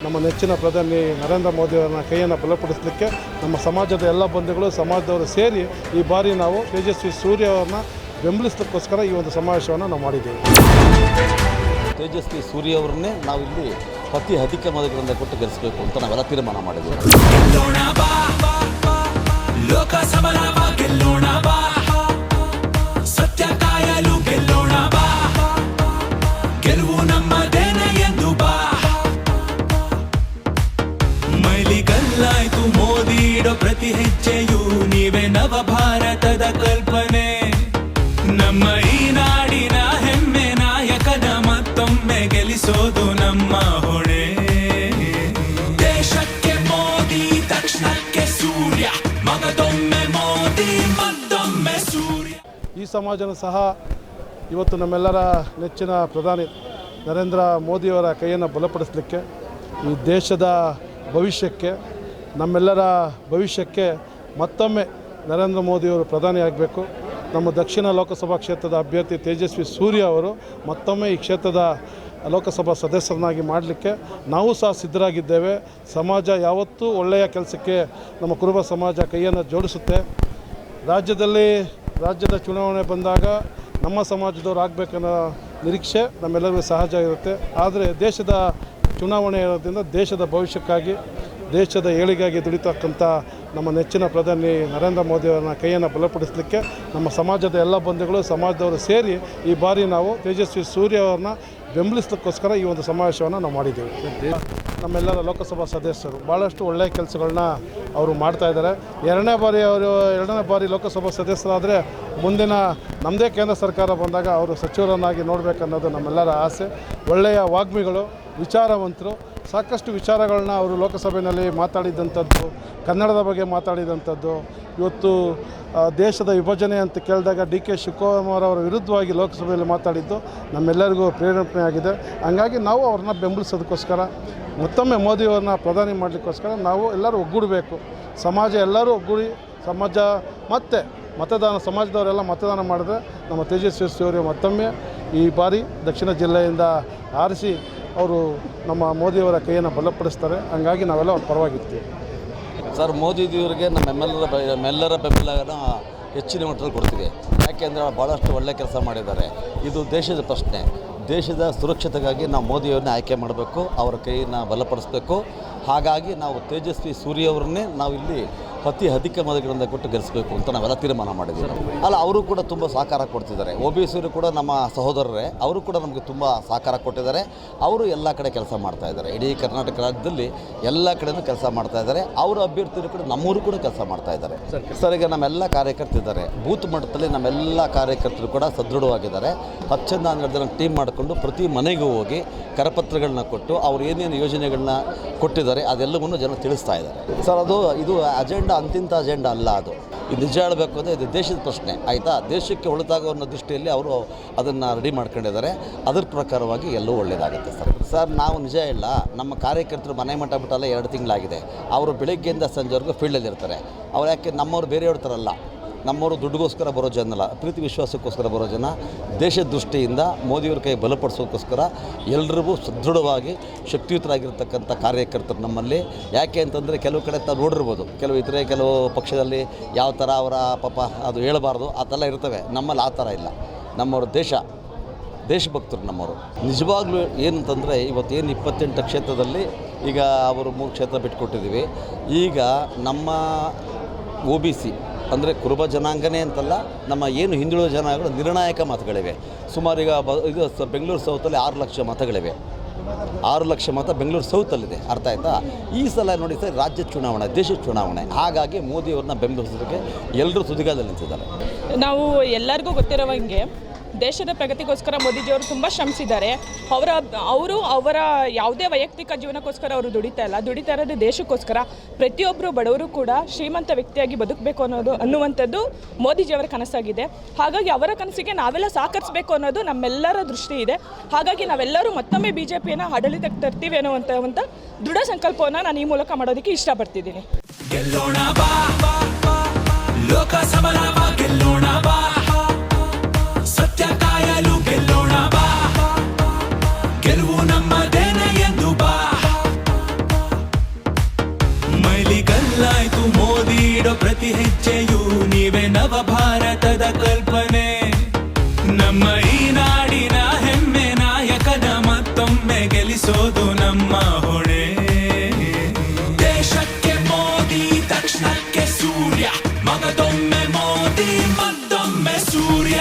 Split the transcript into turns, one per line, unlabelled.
ನಮ್ಮ ನೆಚ್ಚಿನ ಪ್ರಧಾನಿ ನರೇಂದ್ರ ಮೋದಿಯವರನ್ನ ಕೈಯನ್ನು ಬಲಪಡಿಸಲಿಕ್ಕೆ ನಮ್ಮ ಸಮಾಜದ ಎಲ್ಲ ಬಂಧುಗಳು ಸಮಾಜದವರು ಸೇರಿ ಈ ಬಾರಿ ನಾವು ತೇಜಸ್ವಿ ಸೂರ್ಯ ಅವರನ್ನ ಬೆಂಬಲಿಸಲಿಕ್ಕೋಸ್ಕರ ಈ ಒಂದು ಸಮಾವೇಶವನ್ನು ನಾವು ಮಾಡಿದ್ದೇವೆ.
ತೇಜಸ್ವಿ ಸೂರ್ಯ ಅವರನ್ನೇ ನಾವು ಇಲ್ಲಿ ಅತಿ ಅಧಿಕ ಮತಗಳಿಂದ ಕೊಟ್ಟು ಗೆಲ್ಲಿಸಬೇಕು ಅಂತ ನಾವೆಲ್ಲ ತೀರ್ಮಾನ ಮಾಡಿದ್ದೀವಿ.
ಪ್ರತಿ ಹೆಜ್ಜೆಯು ನೀವೇ ನವ ಭಾರತದ ಕಲ್ಪನೆ. ನಮ್ಮ ಈ ನಾಡಿನ ಹೆಮ್ಮೆ ನಾಯಕನ ಮತ್ತೊಮ್ಮೆ ಗೆಲ್ಲಿಸೋದು ನಮ್ಮ ಹೊಣೆ. ದೇಶಕ್ಕೆ ಮೋದಿ ತಕ್ಷಣಕ್ಕೆ ಸೂರ್ಯ, ಮಗದೊಮ್ಮೆ ಮೋದಿ, ಮತ್ತೊಮ್ಮೆ ಸೂರ್ಯ.
ಈ ಸಮಾಜನೂ ಸಹ ಇವತ್ತು ನಮ್ಮೆಲ್ಲರ ನೆಚ್ಚಿನ ಪ್ರಧಾನಿ ನರೇಂದ್ರ ಮೋದಿಯವರ ಕೈಯನ್ನು ಬಲಪಡಿಸಲಿಕ್ಕೆ, ಈ ದೇಶದ ಭವಿಷ್ಯಕ್ಕೆ ನಮ್ಮೆಲ್ಲರ ಭವಿಷ್ಯಕ್ಕೆ ಮತ್ತೊಮ್ಮೆ ನರೇಂದ್ರ ಮೋದಿಯವರು ಪ್ರಧಾನಿ ಆಗಬೇಕು. ನಮ್ಮ ದಕ್ಷಿಣ ಲೋಕಸಭಾ ಕ್ಷೇತ್ರದ ಅಭ್ಯರ್ಥಿ ತೇಜಸ್ವಿ ಸೂರ್ಯ ಅವರು ಮತ್ತೊಮ್ಮೆ ಈ ಕ್ಷೇತ್ರದ ಲೋಕಸಭಾ ಸದಸ್ಯರನ್ನಾಗಿ ಮಾಡಲಿಕ್ಕೆ ನಾವು ಸಹ ಸಿದ್ಧರಾಗಿದ್ದೇವೆ. ಸಮಾಜ ಯಾವತ್ತೂ ಒಳ್ಳೆಯ ಕೆಲಸಕ್ಕೆ ನಮ್ಮ ಕುರುಬ ಸಮಾಜ ಕೈಯನ್ನು ಜೋಡಿಸುತ್ತೆ. ರಾಜ್ಯದಲ್ಲಿ ರಾಜ್ಯದ ಚುನಾವಣೆ ಬಂದಾಗ ನಮ್ಮ ಸಮಾಜದವ್ರು ಆಗಬೇಕನ್ನೋ ನಿರೀಕ್ಷೆ ನಮ್ಮೆಲ್ಲರಿಗೂ ಸಹಜ ಇರುತ್ತೆ. ಆದರೆ ದೇಶದ ಚುನಾವಣೆ ಇರೋದ್ರಿಂದ ದೇಶದ ಭವಿಷ್ಯಕ್ಕಾಗಿ ದೇಶದ ಏಳಿಗೆಗಾಗಿ ದುಡಿತಕ್ಕಂಥ ನಮ್ಮ ನೆಚ್ಚಿನ ಪ್ರಧಾನಿ ನರೇಂದ್ರ ಮೋದಿಯವರನ್ನ ಕೈಯನ್ನು ಬಲಪಡಿಸಲಿಕ್ಕೆ ನಮ್ಮ ಸಮಾಜದ ಎಲ್ಲ ಬಂಧುಗಳು, ಸಮಾಜದವರು ಸೇರಿ ಈ ಬಾರಿ ನಾವು ತೇಜಸ್ವಿ ಸೂರ್ಯ ಅವ್ರನ್ನ ಬೆಂಬಲಿಸಲಿಕ್ಕೋಸ್ಕರ ಈ ಒಂದು ಸಮಾವೇಶವನ್ನು ನಾವು ಮಾಡಿದ್ದೇವೆ. ನಮ್ಮೆಲ್ಲರ ಲೋಕಸಭಾ ಸದಸ್ಯರು ಭಾಳಷ್ಟು ಒಳ್ಳೆಯ ಕೆಲಸಗಳನ್ನ ಅವರು ಮಾಡ್ತಾ ಇದ್ದಾರೆ. ಎರಡನೇ ಬಾರಿ ಅವರು, ಎರಡನೇ ಬಾರಿ ಲೋಕಸಭಾ ಸದಸ್ಯರಾದರೆ ಮುಂದಿನ ನಮ್ಮದೇ ಕೇಂದ್ರ ಸರ್ಕಾರ ಬಂದಾಗ ಅವರು ಸಚಿವರನ್ನಾಗಿ ನೋಡಬೇಕನ್ನೋದು ನಮ್ಮೆಲ್ಲರ ಆಸೆ. ಒಳ್ಳೆಯ ವಾಗ್ಮಿಗಳು, ವಿಚಾರವಂತರು ಸಾಕಷ್ಟು ವಿಚಾರಗಳನ್ನ ಅವರು ಲೋಕಸಭೆಯಲ್ಲಿ ಮಾತಾಡಿದಂಥದ್ದು, ಕನ್ನಡದ ಬಗ್ಗೆ ಮಾತಾಡಿದಂಥದ್ದು, ಇವತ್ತು ದೇಶದ ವಿಭಜನೆ ಅಂತ ಕೇಳಿದಾಗ ಡಿ ಕೆ ಶಿವಕುಮಾರ್ ಅವರ ವಿರುದ್ಧವಾಗಿ ಲೋಕಸಭೆಯಲ್ಲಿ ಮಾತಾಡಿದ್ದು ನಮ್ಮೆಲ್ಲರಿಗೂ ಪ್ರೇರಣೆಯಾಗಿದೆ. ಹಂಗಾಗಿ ನಾವು ಅವ್ರನ್ನ ಬೆಂಬಲಿಸೋದಕ್ಕೋಸ್ಕರ, ಮತ್ತೊಮ್ಮೆ ಮೋದಿಯವ್ರನ್ನ ಪ್ರಧಾನಿ ಮಾಡಲಿಕ್ಕೋಸ್ಕರ ನಾವು ಎಲ್ಲರೂ ಒಗ್ಗೂಡಬೇಕು. ಸಮಾಜ ಎಲ್ಲರೂ ಒಗ್ಗೂಡಿ, ಸಮಾಜ ಮತ್ತೆ ಮತದಾನ, ಸಮಾಜದವರೆಲ್ಲ ಮತದಾನ ಮಾಡಿದ್ರೆ ನಮ್ಮ ತೇಜಸ್ವಿ ಸೂರ್ಯ ಮತ್ತೊಮ್ಮೆ ಈ ಬಾರಿ ದಕ್ಷಿಣ ಜಿಲ್ಲೆಯಿಂದ ಆರಿಸಿ ಅವರು ನಮ್ಮ ಮೋದಿಯವರ ಕೈಯನ್ನು ಬಲಪಡಿಸ್ತಾರೆ. ಹಂಗಾಗಿ ನಾವೆಲ್ಲ ಅವ್ರ ಪರವಾಗಿರ್ತೀವಿ.
ಸರ್, ಮೋದಿಜಿಯವರಿಗೆ ನಮ್ಮೆಲ್ಲರ ಬೆ- ನಮ್ಮೆಲ್ಲರ ಬೆಂಬಲನ ಹೆಚ್ಚಿನ ಮಟ್ಟದಲ್ಲಿ ಕೊಡ್ತೀವಿ. ಯಾಕೆಂದರೆ ಭಾಳಷ್ಟು ಒಳ್ಳೆ ಕೆಲಸ ಮಾಡಿದ್ದಾರೆ. ಇದು ದೇಶದ ಪ್ರಶ್ನೆ. ದೇಶದ ಸುರಕ್ಷತೆಗಾಗಿ ನಾವು ಮೋದಿಯವ್ರನ್ನ ಆಯ್ಕೆ ಮಾಡಬೇಕು, ಅವರ ಕೈಯನ್ನು ಬಲಪಡಿಸಬೇಕು. ಹಾಗಾಗಿ ನಾವು ತೇಜಸ್ವಿ ಸೂರ್ಯ ಅವರನ್ನೇ ನಾವು ಇಲ್ಲಿ ಅತಿ ಅಧಿಕ ಮತಗಳಿಂದ ಕೊಟ್ಟು ಗೆಲ್ಲಿಸಬೇಕು ಅಂತ ನಾವೆಲ್ಲ ತೀರ್ಮಾನ ಮಾಡಿದ್ದೀವಿ ಅಲ್ಲ, ಅವರು ಕೂಡ ತುಂಬ ಸಹಕಾರ ಕೊಡ್ತಿದ್ದಾರೆ. ಒ ಬಿ ಸಿಯವರು ಕೂಡ ನಮ್ಮ ಸಹೋದರರೇ. ಅವರು ಕೂಡ ನಮಗೆ ತುಂಬ ಸಹಕಾರ ಕೊಟ್ಟಿದ್ದಾರೆ. ಅವರು ಎಲ್ಲ ಕಡೆ ಕೆಲಸ ಮಾಡ್ತಾ ಇದ್ದಾರೆ. ಇಡೀ ಕರ್ನಾಟಕ ರಾಜ್ಯದಲ್ಲಿ ಎಲ್ಲ ಕಡೆಯೂ ಕೆಲಸ ಮಾಡ್ತಾ ಇದ್ದಾರೆ. ಅವರ ಅಭ್ಯರ್ಥಿಗಳು ಕೂಡ ನಮ್ಮೂರು ಕೂಡ ಕೆಲಸ ಮಾಡ್ತಾ ಇದ್ದಾರೆ. ಸರ್, ಈಗ ನಮ್ಮೆಲ್ಲ ಕಾರ್ಯಕರ್ತಿದ್ದಾರೆ ಬೂತ್ ಮಟ್ಟದಲ್ಲಿ ನಮ್ಮೆಲ್ಲ ಕಾರ್ಯಕರ್ತರು ಕೂಡ ಸದೃಢವಾಗಿದ್ದಾರೆ. ಹಚ್ಚಂದ ಟೀಮ್ ಮಾಡಿಕೊಂಡು ಪ್ರತಿ ಮನೆಗೂ ಹೋಗಿ ಕರಪತ್ರಗಳನ್ನ ಕೊಟ್ಟು ಅವ್ರು ಏನೇನು ಯೋಜನೆಗಳನ್ನ ಕೊಟ್ಟಿದ್ದಾರೆ ಅದೆಲ್ಲವನ್ನು ಜನ ತಿಳಿಸ್ತಾ ಇದ್ದಾರೆ. ಸರ್, ಅದು, ಇದು ಅಜೆಂಡಾ ಅಂತಿಂತ ಅಜೆಂಡಾ ಅಲ್ಲ ಅದು. ಇದು ನಿಜ ಹೇಳಬೇಕು ಅಂದರೆ ಇದು ದೇಶದ ಪ್ರಶ್ನೆ, ಆಯಿತಾ? ದೇಶಕ್ಕೆ ಒಳಿತಾಗೋ ಅನ್ನೋ ದೃಷ್ಟಿಯಲ್ಲಿ ಅವರು ಅದನ್ನು ರೆಡಿ ಮಾಡ್ಕೊಂಡಿದ್ದಾರೆ. ಅದ್ರ ಪ್ರಕಾರವಾಗಿ ಎಲ್ಲೂ ಒಳ್ಳೆಯದಾಗುತ್ತೆ ಸರ್. ಸರ್, ನಾವು ನಿಜ ಇಲ್ಲ ನಮ್ಮ ಕಾರ್ಯಕರ್ತರು ಮನೆ ಮಠ ಬಿಟ್ಟಲ್ಲ ಎರಡು ತಿಂಗಳಾಗಿದೆ. ಅವರು ಬೆಳಗ್ಗೆಯಿಂದ ಸಂಜೆವರೆಗೂ ಫೀಲ್ಡಲ್ಲಿರ್ತಾರೆ ಅವ್ರು ಯಾಕೆ ನಮ್ಮವ್ರು ಬೇರೆಯವ್ರ ಥರ ಅಲ್ಲ. ನಮ್ಮವರು ದುಡ್ಡುಗೋಸ್ಕರ ಬರೋ ಜನ ಅಲ್ಲ ಪ್ರೀತಿ ವಿಶ್ವಾಸಕ್ಕೋಸ್ಕರ ಬರೋ ಜನ ದೇಶದ ದೃಷ್ಟಿಯಿಂದ ಮೋದಿಯವ್ರ ಕೈ ಬಲಪಡಿಸೋಕ್ಕೋಸ್ಕರ ಎಲ್ರಿಗೂ ಸದೃಢವಾಗಿ ಶಕ್ತಿಯುತರಾಗಿರ್ತಕ್ಕಂಥ ಕಾರ್ಯಕರ್ತರು ನಮ್ಮಲ್ಲಿ. ಯಾಕೆ ಅಂತಂದರೆ ಕೆಲವು ಕಡೆ ತಾವು ನೋಡಿರ್ಬೋದು, ಕೆಲವು ಇತರೆ ಕೆಲವು ಪಕ್ಷದಲ್ಲಿ ಯಾವ ಥರ ಅವರ ಪಾಪ ಅದು ಹೇಳಬಾರ್ದು, ಆ ಥರ ಇರ್ತವೆ. ನಮ್ಮಲ್ಲಿ ಆ ಥರ ಇಲ್ಲ. ನಮ್ಮವ್ರ ದೇಶ, ದೇಶಭಕ್ತರು ನಮ್ಮವರು. ನಿಜವಾಗ್ಲೂ ಏನಂತಂದರೆ ಇವತ್ತೇನು ಇಪ್ಪತ್ತೆಂಟು ಕ್ಷೇತ್ರದಲ್ಲಿ ಈಗ ಅವರು ಮೂರು ಕ್ಷೇತ್ರ ಬಿಟ್ಕೊಟ್ಟಿದ್ದೀವಿ. ಈಗ ನಮ್ಮ ಒ ಬಿ ಸಿ ಅಂದರೆ ಕುರುಬ ಜನಾಂಗನೇ ಅಂತಲ್ಲ, ನಮ್ಮ ಏನು ಹಿಂದುಳಿದ ಜನಾಂಗಗಳು ನಿರ್ಣಾಯಕ ಮತಗಳಿವೆ. ಸುಮಾರು ಈಗ ಬ ಇದು ಬೆಂಗಳೂರು ಸೌತಲ್ಲಿ ಆರು ಲಕ್ಷ ಮತಗಳಿವೆ. ಆರು ಲಕ್ಷ ಮತ ಬೆಂಗಳೂರು ಸೌತಲ್ಲಿದೆ. ಅರ್ಥ ಆಯ್ತಾ? ಈ ಸಲ ನೋಡಿ ಸರ್, ರಾಜ್ಯ ಚುನಾವಣೆ, ದೇಶ ಚುನಾವಣೆ. ಹಾಗಾಗಿ ಮೋದಿಯವ್ರನ್ನ ಬೆಂಬಲಿಸೋದಕ್ಕೆ ಎಲ್ಲರೂ ಸುದಿಗಾದಲ್ಲಿ ನಿಂತಿದ್ದಾರೆ.
ನಾವು ಎಲ್ಲರಿಗೂ ಗೊತ್ತಿರೋವಂಗೆ ದೇಶದ ಪ್ರಗತಿಗೋಸ್ಕರ ಮೋದಿಜಿಯವರು ತುಂಬ ಶ್ರಮಿಸಿದ್ದಾರೆ. ಅವರ, ಅವರು ಅವರ ಯಾವುದೇ ವೈಯಕ್ತಿಕ ಜೀವನಕ್ಕೋಸ್ಕರ ಅವರು ದುಡಿತಾ ಇಲ್ಲ. ದುಡಿತಾ ಇರೋದು ದೇಶಕ್ಕೋಸ್ಕರ. ಪ್ರತಿಯೊಬ್ಬರು ಬಡವರು ಕೂಡ ಶ್ರೀಮಂತ ವ್ಯಕ್ತಿಯಾಗಿ ಬದುಕಬೇಕು ಅನ್ನೋದು, ಅನ್ನುವಂಥದ್ದು ಮೋದಿಜಿಯವರ ಕನಸಾಗಿದೆ. ಹಾಗಾಗಿ ಅವರ ಕನಸಿಗೆ ನಾವೆಲ್ಲ ಸಹಕರಿಸಬೇಕು ಅನ್ನೋದು ನಮ್ಮೆಲ್ಲರ ದೃಷ್ಟಿ ಇದೆ. ಹಾಗಾಗಿ ನಾವೆಲ್ಲರೂ ಮತ್ತೊಮ್ಮೆ ಬಿ ಜೆ ಪಿಯನ್ನು ಆಡಳಿತಕ್ಕೆ ತರ್ತೀವಿ ಅನ್ನುವಂಥ ದೃಢ ಸಂಕಲ್ಪವನ್ನು ನಾನು ಈ ಮೂಲಕ ಮಾಡೋದಕ್ಕೆ ಇಷ್ಟಪಡ್ತಿದ್ದೀನಿ.
ಪ್ರತಿ ಹೆಜ್ಜೆಯು ನೀವೇ ನವ ಭಾರತದ ಕಲ್ಪನೆ. ನಮ್ಮ ಈ ನಾಡಿನ ಹೆಮ್ಮೆ ನಾಯಕನ ಮತ್ತೊಮ್ಮೆ ಗೆಲಿಸೋದು ನಮ್ಮ ಹೊಣೆ. ದೇಶಕ್ಕೆ ಮೋದಿ ತಕ್ಷಣಕ್ಕೆ ಸೂರ್ಯ. ಮಗದೊಮ್ಮೆ ಮೋದಿ, ಮತ್ತೊಮ್ಮೆ ಸೂರ್ಯ.